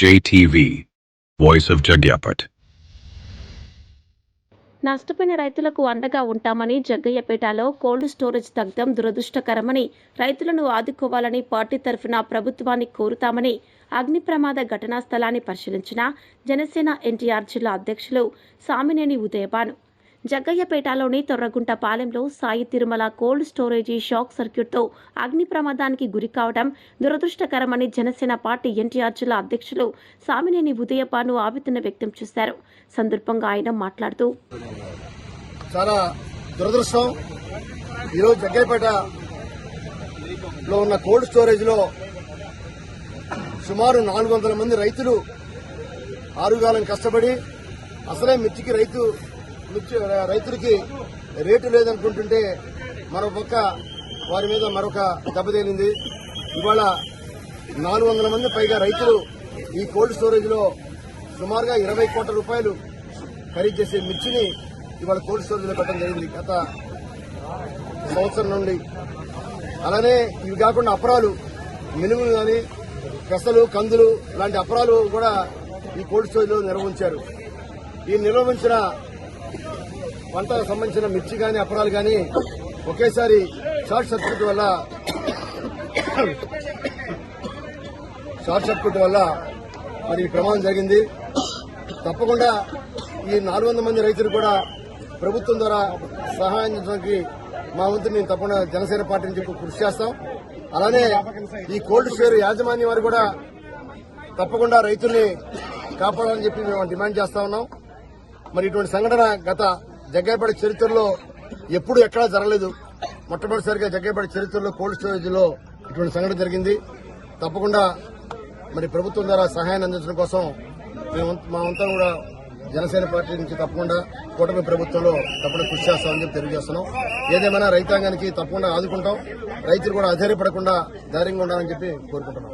JTV, Voice of Jagyapat. నష్టపోయిన రైతులకు అండగా ఉంటామని జగ్గయ్యపేటలో కోల్డ్ స్టోరేజ్ దగ్ధం దురదృష్టకరమని రైతులను ఆదుకోవాలని పార్టీ తరఫున ప్రభుత్వాన్ని కోరుతామని అగ్ని ప్రమాద ఘటనా స్థలాన్ని పరిశీలించిన జనసేన ఎన్టీఆర్ జిల్లా అధ్యక్షులు సామినేని ఉదయభాను జగ్గయ్యపేటలోని తొర్రగుంట పాలెంలో Sai Tirumala cold storage shock సర్క్యూట్తో అగ్ని ప్రమాదానికి గురి కావడం దురదృష్టకరమని జనసేన పార్టీ ఎన్టీఆర్ జిల్లా అధ్యక్షులు సామినేని ఉదయపాను ఆవేదన వ్యక్తం చేశారు. సందర్భంగా ఆయన మాట్లాడుతూ చాలా దురదృష్టం. ఈరోజు జగ్గయ్యపేటలో ఉన్న కోల్డ్ స్టోరేజ్లో సుమారు నాలుగు వందల మంది రైతులు ఆరుగాలం కష్టపడి అసలే మిర్చికి రైతు రైతులకి రేటు లేదనుకుంటుంటే మరో పక్క వారి మీద మరొక దెబ్బతేలింది. ఇవాళ నాలుగు వందల మంది పైగా రైతులు ఈ కోల్డ్ స్టోరేజ్లో సుమారుగా ఇరవై కోట్ల రూపాయలు ఖరీదు చేసే మిర్చిని ఇవాళ కోల్డ్ స్టోరేజ్లో పెట్టడం జరిగింది. గత సంవత్సరం నుండి. అలానే ఇవి కాకుండా అపరాలు మినుములు కానీ పెసలు కందులు లాంటి అపరాలు కూడా ఈ కోల్డ్ స్టోరేజ్లో నిర్వహించారు ఈ నిర్వహించిన పంటకు సంబంధించిన మిర్చి కానీ అప్పడాలు కానీ ఒకేసారి షార్ట్ సర్క్యూట్ వల్ల షార్ట్ సర్క్యూట్ వల్ల మరి ప్రమాదం జరిగింది. తప్పకుండా ఈ నాలుగు వందల మంది రైతులు కూడా ప్రభుత్వం ద్వారా సహాయం చేయడానికి మా వంతు మేము తప్పకుండా జనసేన పార్టీ నుంచి కృషి చేస్తాం. అలానే ఈ కోల్డ్ స్టోర్ యాజమాన్యం వారు కూడా తప్పకుండా రైతుల్ని కాపాడాలని చెప్పి మేము డిమాండ్ చేస్తా ఉన్నాం. మరి ఇటువంటి సంఘటన గత జగ్గైపేట చరిత్రలో ఎప్పుడు ఎక్కడా జరగలేదు. మొట్టమొదటిసారిగా జగ్గైపేట చరిత్రలో కోల్డ్ స్టోరేజ్లో ఇటువంటి సంఘటన జరిగింది. తప్పకుండా మరి ప్రభుత్వం ద్వారా సహాయాన్ని అందించడం కోసం మేము మా అంతా కూడా జనసేన పార్టీ నుంచి తప్పకుండా కూటమి ప్రభుత్వంలో తప్పకుండా కృషి చేస్తామని చెప్పి తెలియజేస్తున్నాం. ఏదేమైనా రైతాంగానికి తప్పకుండా ఆదుకుంటాం. రైతులు కూడా అధైర్యపడకుండా ధైర్యంగా ఉండాలని చెప్పి కోరుకుంటున్నాం.